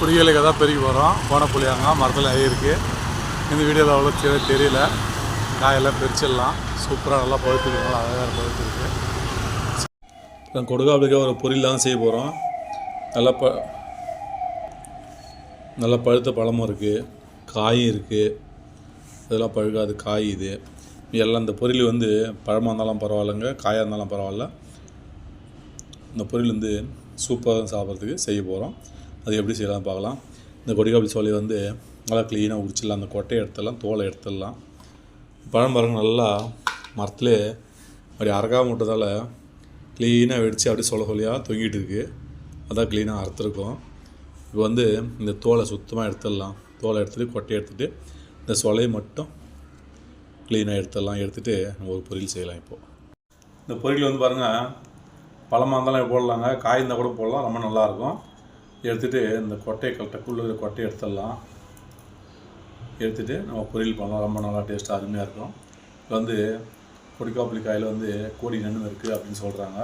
புரியலுக்கு தான் பெருகி போகிறோம் போன புளியாங்க மரத்தில் இருக்குது இந்த வீடியோவில் அவ்வளோ தெரிய தெரியல. காயெல்லாம் பிரிச்சிடலாம் சூப்பராக நல்லா பழுத்துருக்கு. அழகாக அழகாக பழுத்துருக்கு. கொடுக்காப்புக்கு ஒரு பொரியல் தான் செய்ய போகிறோம் நல்லா ப நல்லா பழுத்த பழமும் இருக்குது காயும் இருக்குது இதெல்லாம் பழுக்காது. காய் இது. எல்லாம் இந்த பொரியல் வந்து பழமாக இருந்தாலும் பரவாயில்லைங்க காயாக இருந்தாலும் பரவாயில்ல. இந்த பொரியல் வந்து சூப்பராக சாப்பிட்றதுக்கு செய்ய போகிறோம் அது எப்படி செய்யலாம் பார்க்கலாம். இந்த கொடிக்காப்பி சோலை வந்து நல்லா க்ளீனாக உரிச்சிடலாம். அந்த கொட்டையை எடுத்துடலாம் தோலை எடுத்துடலாம். பழம் பாருங்க நல்லா மரத்துலே அப்படி அரகா முட்டதால் க்ளீனாக வெடித்து அப்படியே சொல்ல சொல்லியாக தொங்கிட்டு இருக்கு. அதான் க்ளீனாக அறுத்துருக்கோம். இப்போ வந்து இந்த தோலை சுத்தமாக எடுத்துடலாம். தோலை எடுத்துகிட்டு கொட்டையை எடுத்துகிட்டு இந்த சொலையை மட்டும் க்ளீனாக எடுத்துடலாம். எடுத்துகிட்டு நம்ம ஒரு பொரியல் செய்யலாம் இப்போது இந்த பொரியல் வந்து பாருங்கள் பழமாக இருந்தாலும் போடலாங்க. காய் இருந்தால் கூட போடலாம். ரொம்ப நல்லாயிருக்கும் எடுத்துகிட்டு இந்த கொட்டையை கலட்டக்குள்ளே இருக்கிற கொட்டையை எடுத்துடலாம். எடுத்துகிட்டு நம்ம பொரியல் பண்ணலாம். ரொம்ப நல்லா டேஸ்ட்டாக அருமையாக இருக்கும். இது வந்து கொடிக்காப்புளி காயில் வந்து கோடி நன்மை இருக்குது அப்படின்னு சொல்கிறாங்க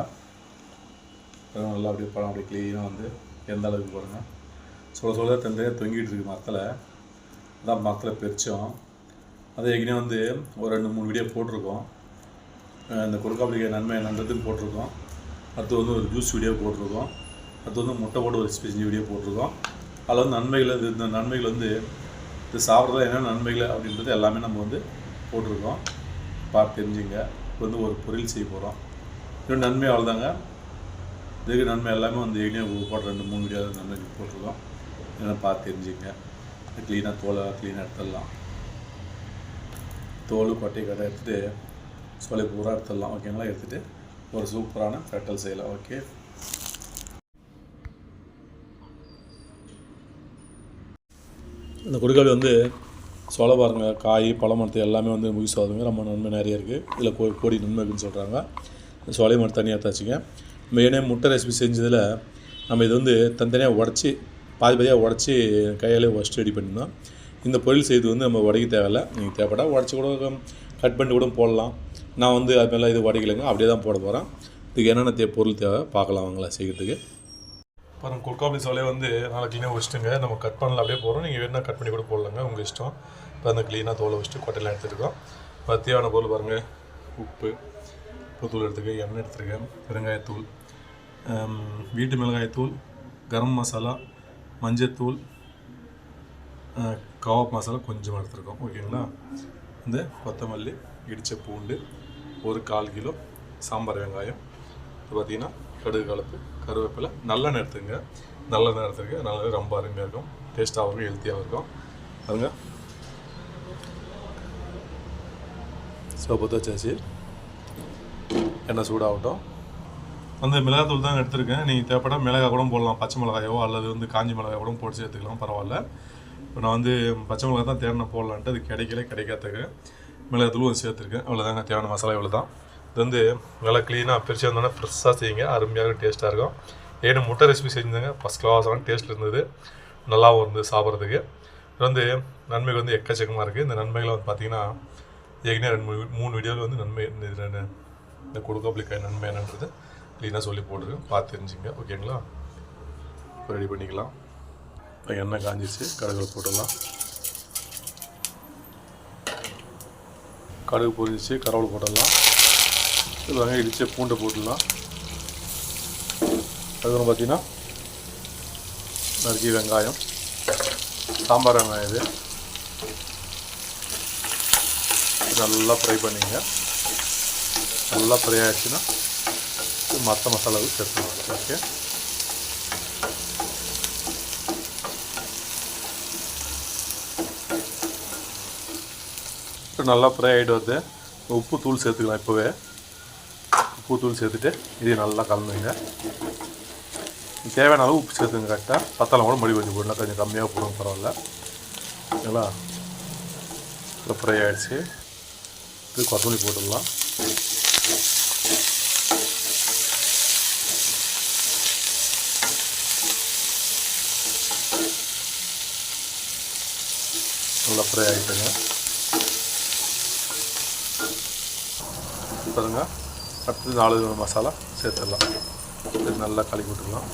நல்லா அப்படியே பழம் அப்படியே க்ளீனாக வந்து எந்த அளவுக்கு பாருங்கள் சொல்ல சொல்ல தந்து தொங்கிட்டு இருக்கு மரத்தில். அதான் மரத்தில் பெரிச்சோம். அது ஏற்கனவே வந்து ஒரு ரெண்டு மூணு வீடியோ போட்டிருக்கோம். இந்த கொடுக்காப்புளிக்காய் நன்மை நன்றதுன்னு போட்டிருக்கோம். அடுத்து வந்து ஒரு ஜூஸ் வீடியோ போட்டிருக்கோம். அடுத்து வந்து முட்டை போட்டு ஒரு ஸ்பெஷல் வீடியோ போட்டிருக்கோம். அதில் வந்து நன்மைகள் இது இந்த நன்மைகள் வந்து இது சாப்பிட்றதுல என்ன நன்மைகள் அப்படின்றது எல்லாமே நம்ம வந்து போட்டிருக்கோம். பார்த்து தெரிஞ்சுங்க. இப்போ வந்து ஒரு பொரியல் செய்ய போகிறோம் இன்னும் நன்மை அவ்வளோதாங்க இதுக்கு நன்மை எல்லாமே வந்து ஏற்கனவே போட்ட ரெண்டு மூணு வீடியோ நன்மை போட்டிருக்கோம். என்ன பார்த்து தெரிஞ்சுங்க. க்ளீனாக தோலை க்ளீனாக எடுத்துடலாம். தோல் கொட்டை கடை எடுத்துகிட்டு சோலை பூரா எடுத்துடலாம். ஓகேங்களா எடுத்துகிட்டு ஒரு சூப்பரான கட்டல் செய்யலாம் ஓகே இந்த கொடுக்காளி வந்து சொல்ல பாருங்கள் காய் பழமரத்து எல்லாமே வந்து யூஸ் ஆகுதுங்க ரொம்ப நன்மை நிறைய இருக்குது இதில் கோ கோடி நன்மை அப்படின்னு சொல்கிறாங்க இந்த மரம் தனியாக தாச்சுங்க நம்ம முட்டை ரெசிபி செஞ்சதில் நம்ம இது வந்து தனித்தனியாக உடச்சி பாதி பாதியாக உடச்சி கையாலே உடச்சி ரெடி பண்ணியிருந்தோம் இந்த பொரியல் செய்து வந்து நம்ம உடைக்க தேவையில்ல. நீங்கள் தேவைப்பட்டா உடச்சி கூட கட் பண்ணி கூட போடலாம். நான் வந்து அது மேலே இது உடைக்கலைங்க அப்படியே தான் போட போகிறேன் இதுக்கு என்னென்ன தே பொருள் தேவை பார்க்கலாம் அவங்கள செய்கிறதுக்கு பாருங்க கொல்காப்பி சோலையை வந்து நல்லா க்ளீனாக வச்சுட்டுங்க. நம்ம கட் பண்ணல அப்படியே போகிறோம் நீங்கள் வேணால் கட் பண்ணி கூட போடலாங்க உங்கள் இஷ்டம். இப்போ அந்த க்ளீனாக தோலை வச்சுட்டு கொட்டையெல்லாம் எடுத்துருக்கோம். இப்போ தேவையான பொருள் பாருங்கள் உப்பு உப்புத்தூள் எடுத்துக்க எண்ணெய் எடுத்துருக்கேன் பெருங்காயத்தூள் வீட்டு மிளகாய்த்தூள் கரம் மசாலா மஞ்சத்தூள் கவாப் மசாலா கொஞ்சமாக எடுத்துருக்கோம். ஓகேங்களா? இந்த கொத்தமல்லி இடித்த பூண்டு ஒரு கால் கிலோ சாம்பார் வெங்காயம். இது பார்த்தீங்கன்னா கடுகு கலப்பு கருவேப்பிலை நல்லெண்ணெய் எடுத்துங்க நல்லெண்ணெய் எடுத்துங்க நல்லது ரொம்ப அருமையாக இருக்கும். டேஸ்ட்டாகவும் இருக்கும் ஹெல்த்தியாகவும் இருக்கும். பாருங்க. சோப்பு வச்சாச்சு எண்ணெய் சூடாகட்டும். வந்து மிளகாத்தூள் தான் எடுத்திருக்கேன். நீங்கள் தேவைப்பட மிளகாய் கூட போடலாம். பச்சை மிளகாயோ அல்லது வந்து காஞ்சி மிளகாய் கூட போட்டு சேர்த்துக்கலாம். பரவாயில்ல. இப்போ நான் வந்து பச்சை மிளகாய் தான் தேவையான போடலான்ட்டு. அது கிடைக்கல கிடைக்காதக்கு மிளகாத்தூள் கொஞ்சம் சேர்த்துருக்கேன். அவ்வளோதாங்க தேவையான மசாலா இவ்வளோ தான் இது வந்து நல்லா க்ளீனாக பிரித்து வந்தோடனே ஃப்ரெஷ்ஷாக செய்யுங்க. அருமையாக டேஸ்ட்டாக இருக்கும். ஏன்னா முட்டை ரெசிபி செஞ்சாங்க? ஃபஸ்ட் கிளாஸான டேஸ்ட் இருந்தது. நல்லாவும் இருந்தது சாப்பிட்றதுக்கு. இது வந்து நன்மைகள் வந்து எக்கச்சக்கமாக இருக்குது இந்த நன்மைகளை வந்து பார்த்திங்கன்னா ஏற்கனவே ரெண்டு மூணு மூணு வீடியோவில் வந்து நன்மை இந்த என்ன- இந்த கொடுக்காப்புளிக்காய் நன்மை என்னன்றது க்ளீனாக சொல்லி போட்டிருக்கேன் பார்த்து தெரிஞ்சுங்க. ஓகேங்களா இப்போ ரெடி பண்ணிக்கலாம். இப்போ எண்ணெய் காஞ்சிச்சு கடுகு போட்டுடலாம். கடுகு பொரிஞ்சிச்சு. கடவுள் போட்டுடலாம். இது இடித்த பூண்டை போட்டுடலாம். அதுக்கப்புறம் பார்த்தீங்கன்னா நறுக்கி வெங்காயம் சாம்பார் வெங்காயம் இது. இது நல்லா ஃப்ரை பண்ணிங்க. நல்லா ஃப்ரை ஆயிடுச்சுன்னா மற்ற மசாலாவும் சேர்த்துக்கலாம் ஓகே இப்போ நல்லா ஃப்ரை ஆகிட்டு வருது உப்பு தூள் சேர்த்துக்கலாம் இப்போவே. பூத்தூள் சேர்த்துட்டு இதையும் நல்லா கலந்துங்க தேவையான அளவு உப்பு சேர்த்துங்க கரெக்டாக பத்தலாம் கூட மடி கொஞ்சம் போடலாம் கொஞ்சம் கம்மியாக போடுங்க பரவாயில்ல. ஓகேங்களா இப்போ ஃப்ரை ஆகிடுச்சு இது கொத்தமல்லி போட்டுடலாம். நல்லா ஃப்ரை ஆகிட்டுங்க பாருங்கள் அடுத்து நாலு மசாலா சேர்த்துடலாம். இது நல்லா கழுவி விட்டுக்கலாம்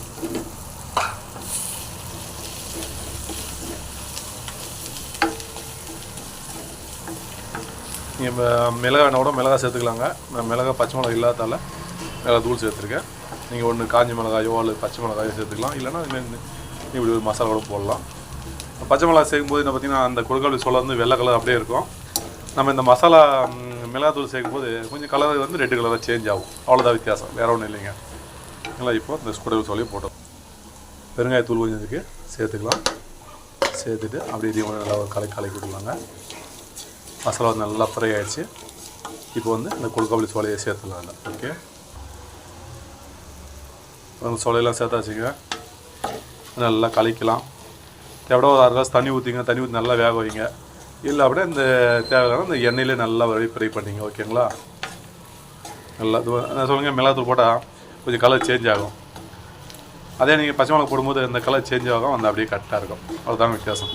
நீங்கள் மிளகா வேணா கூட மிளகா சேர்த்துக்கலாங்க. நான் மிளகா பச்சை மிளகா இல்லாதால மிளகா தூள் சேர்த்துருக்கேன். நீங்கள் ஒன்று காஞ்சி மிளகாயோ அல்லது பச்சை மிளகாயோ சேர்த்துக்கலாம். இல்லைன்னா இப்படி ஒரு மசாலா கூட போடலாம். பச்சை மிளகா சேர்க்கும்போது என்ன பார்த்தீங்கன்னா அந்த கொடுக்கல் சொல்ல வந்து வெள்ளை கலர் அப்படியே இருக்கும். நம்ம இந்த மசாலா மிளகாத்தூள் சேர்க்கும் போது கொஞ்சம் கலர் வந்து ரெட்டு கலராக சேஞ்ச் ஆகும். அவ்வளோதான் வித்தியாசம். வேறு ஒன்றும் இல்லைங்க. நல்லா இப்போ இந்த குடல் சொல்லி போட்டோம். பெருங்காயத்தூள் கொஞ்சம் இதுக்கு சேர்த்துக்கலாம். சேர்த்துட்டு அப்படியே இதையும் நல்லா ஒரு கலக்கி கலக்கி விடலாங்க மசாலா வந்து நல்லா ஃப்ரை ஆகிடுச்சு இப்போ வந்து இந்த கொழுக்காப்புளி சோலையை சேர்த்துக்கலாம் இல்லை ஓகே அந்த சோலையெல்லாம் சேர்த்தாச்சுங்க. நல்லா கலக்கலாம் எவ்வளோ ஒரு அரை தண்ணி ஊற்றிங்க தண்ணி ஊற்றி நல்லா வேக வைங்க. இல்லை அப்படியே இந்த தேவையான இந்த எண்ணெயிலே நல்லா வரை ஃப்ரை பண்ணிங்க ஓகேங்களா? நல்லா இது நான் சொல்லுங்கள் மிளகாத்தூள் போட்டால் கொஞ்சம் கலர் சேஞ்ச் ஆகும். அதே நீங்கள் பச்சை மிளகா போடும்போது இந்த கலர் சேஞ்ச் ஆகும் அந்த அப்படியே கரெக்டாக இருக்கும். அதுதான் வித்தியாசம்.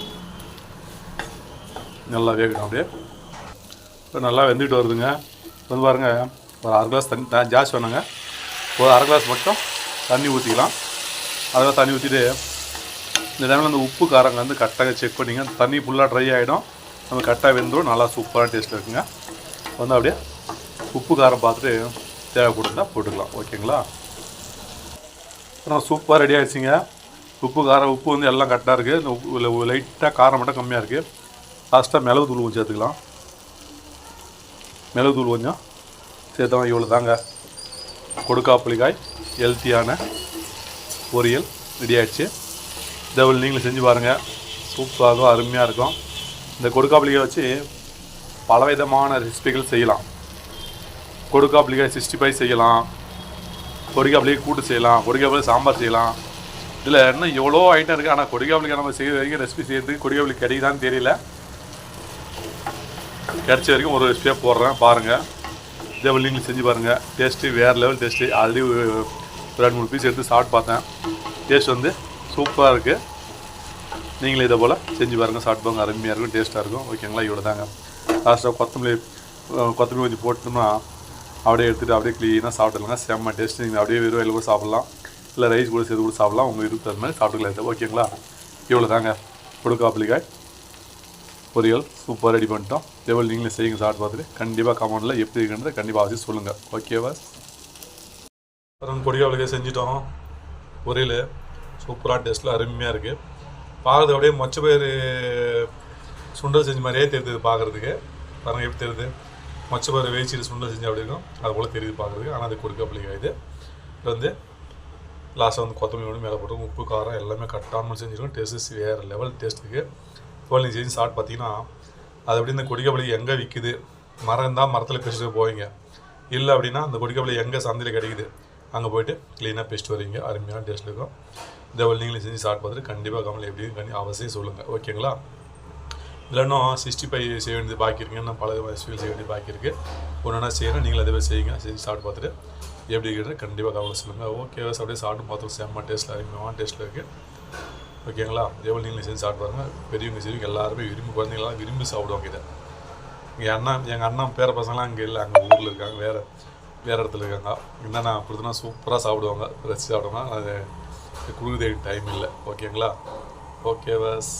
நல்லா வேகணும் அப்படியே. இப்போ நல்லா வெந்துட்டு வருதுங்க. வந்து பாருங்க ஒரு அரை கிளாஸ் தண்ணி தான் ஜாஸ்தி வேணுங்க ஒரு அரை கிளாஸ் மட்டும் தண்ணி ஊற்றிக்கலாம் அதெல்லாம் தண்ணி ஊற்றிட்டு இந்த டைமில் அந்த உப்பு காரங்க வந்து கரெக்டாக செக் பண்ணிங்க. தண்ணி ஃபுல்லாக ட்ரை ஆகிடும் நம்ம கரெக்டாக வெந்துடும் நல்லா சூப்பரான டேஸ்ட் இருக்குங்க. வந்து அப்படியே உப்பு காரம் பார்த்துட்டு தேவைப்படுதா போட்டுக்கலாம். ஓகேங்களா? அப்புறம் சூப்பராக ரெடி ஆகிடுச்சிங்க உப்பு காரம் உப்பு வந்து எல்லாம் கரெக்டாக இருக்குது இந்த உப்பு லைட்டாக காரம் மட்டும் கம்மியாக இருக்குது லாஸ்ட்டாக மிளகு தூள் கொஞ்சம் சேர்த்துக்கலாம். மிளகு தூள் கொஞ்சம் சேர்த்தோம் இவ்வளோ தாங்க. கொடுக்காப்புளிக்காய் ஹெல்த்தியான பொரியல் ரெடி ஆயிடுச்சு. டபுள் நீங்களும் செஞ்சு பாருங்கள் சூப்பராக இருக்கும் அருமையாக இருக்கும். இந்த கொடுக்காப்புளிக்காய் வச்சு பலவிதமான ரெசிபிகள் செய்யலாம். கொடுக்காப்புளிக்காய் சிக்ஸ்டி ஃபைவ் செய்யலாம். கொடிக்காப்புளியை கூட்டு செய்யலாம். கொடிக்காப்புளியை சாம்பார் செய்யலாம். இதில் இன்னும் எவ்வளோ ஐட்டம் இருக்குது ஆனால் கொடிக்காப்புளிக்காய் நம்ம செய்ய வரைக்கும் ரெசிபி செய்யறதுக்கு கொடிக்காப்புளி கிடைக்குதான்னு தெரியல. கிடைச்ச வரைக்கும் ஒரு ரெசிபியாக போடுறேன். பாருங்கள் இதே நீங்களும் செஞ்சு பாருங்கள் டேஸ்ட்டு வேறு லெவல் டேஸ்ட்டு ஆல்ரெடி ஒரு ரெண்டு மூணு பீஸ் எடுத்து சாப்பிட்டு பார்த்தேன். டேஸ்ட் வந்து சூப்பராக இருக்குது நீங்களும் இதை போல் செஞ்சு பாருங்கள் சாப்பிட்டு பாருங்க அருமையாக இருக்கும் டேஸ்ட்டாக இருக்கும். ஓகேங்களா இவ்வளோ தாங்க. லாஸ்ட்டாக கொத்தமல்லி கொத்தமல்லி கொஞ்சம் போட்டோம்னா அப்படியே எடுத்துகிட்டு அப்படியே க்ளீனாக சாப்பிட்டுலாங்க செம்ம டேஸ்ட் நீங்கள் அப்படியே வெறும் வெளில கூட சாப்பிட்லாம். இல்லை ரைஸ் கூட சேர்த்து கூட சாப்பிட்லாம். உங்கள் இருக்கிற தகுந்த மாதிரி சாப்பிட்டுக்கலாம் இது. ஓகேங்களா இவ்வளோ தாங்க. கொடுக்காப்பிளிக்காய் பொரியல் சூப்பராக ரெடி பண்ணிட்டோம். இதேபோல் நீங்களே செய்யுங்க சாப்பிட்டு பார்த்துட்டு. கண்டிப்பாக கமெண்டில் எப்படி இருக்குன்றதை கண்டிப்பாக அவசியம் சொல்லுங்கள் ஓகேவா அப்புறம் கொடிக்காவலுக்கே செஞ்சிட்டோம். பொரியல் சூப்பராக டேஸ்ட்டில் அருமையாக இருக்குது பார்க்குறது அப்படியே மொச்ச பேர் சுண்டல் செஞ்ச மாதிரியே தெரியுது பார்க்குறதுக்கு. பாருங்க எப்படி தெரியுது? மொச்ச பேர் வேச்சிட்டு சுண்டல் செஞ்சு அப்படி இருக்கும்? அது போல் தெரியுது பார்க்குறதுக்கு. ஆனால் அது கொடுக்க இது. இது வந்து லாஸ்ட்டாக வந்து கொத்தமல்லி ஒன்று மேலே போட்டு உப்பு காரம் எல்லாமே கட்டாமல் செஞ்சுருக்கோம். டேஸ்ட்டு வேறு லெவல் டேஸ்ட்டுக்கு இப்போ செஞ்சு சாப்பிட்டு பார்த்தீங்கன்னா அது அப்படி இந்த கொடிக்கபலி எங்கே விற்குது மரம் இருந்தால் மரத்தில் பேசிட்டு போவீங்க. இல்லை அப்படின்னா அந்த கொடிக்கபலி எங்கே சந்தையில் கிடைக்குது? அங்கே போயிட்டு க்ளீனாக பேசிட்டு வரீங்க அருமையான டேஸ்ட் இருக்கும். இந்த வழி நீங்களும் செஞ்சு சாப்பிட்டு பார்த்துட்டு கண்டிப்பாக கமல் எப்படி கண்டி அவசியம் சொல்லுங்கள் ஓகேங்களா? இல்லைன்னா சிக்ஸ்டி ஃபைவ் செய்ய வேண்டியது பாக்கி இருக்குங்க. இன்னும் பல ஸ்வீல் செய்ய வேண்டியது பாக்கி இருக்குது ஒன்று ஒன்றா செய்யணும் நீங்களும் அதே மாதிரி செய்யுங்க. செஞ்சு சாப்பிட்டு பார்த்துட்டு எப்படி இருக்கிறது கண்டிப்பாக கவலை சொல்லுங்கள் ஓகே அப்படியே சாப்பிட்டு பார்த்தோம் செம்ம டேஸ்ட்டில் அருமையான டேஸ்ட்டில் இருக்குது ஓகேங்களா? எவ்வளோ நீங்களும் செஞ்சு சாப்பிட்டு பாருங்கள் பெரியவங்க செய்வீங்க எல்லாருமே விரும்பி குழந்தைங்களாம் விரும்பி சாப்பிடுவாங்க இதை. எங்கள் அண்ணன் எங்கள் அண்ணன் பேர பசங்களாம் அங்கே இல்லை. அங்கே ஊரில் இருக்காங்க வேறு. வேறு இடத்துல இருக்காங்க. என்னென்ன கொடுத்தனா சூப்பராக சாப்பிடுவாங்க. ரசித்து சாப்பிடுவாங்க அது கொடுக்குறதுக்கு டைம் இல்லை. ஓகேங்களா ஓகே பஸ்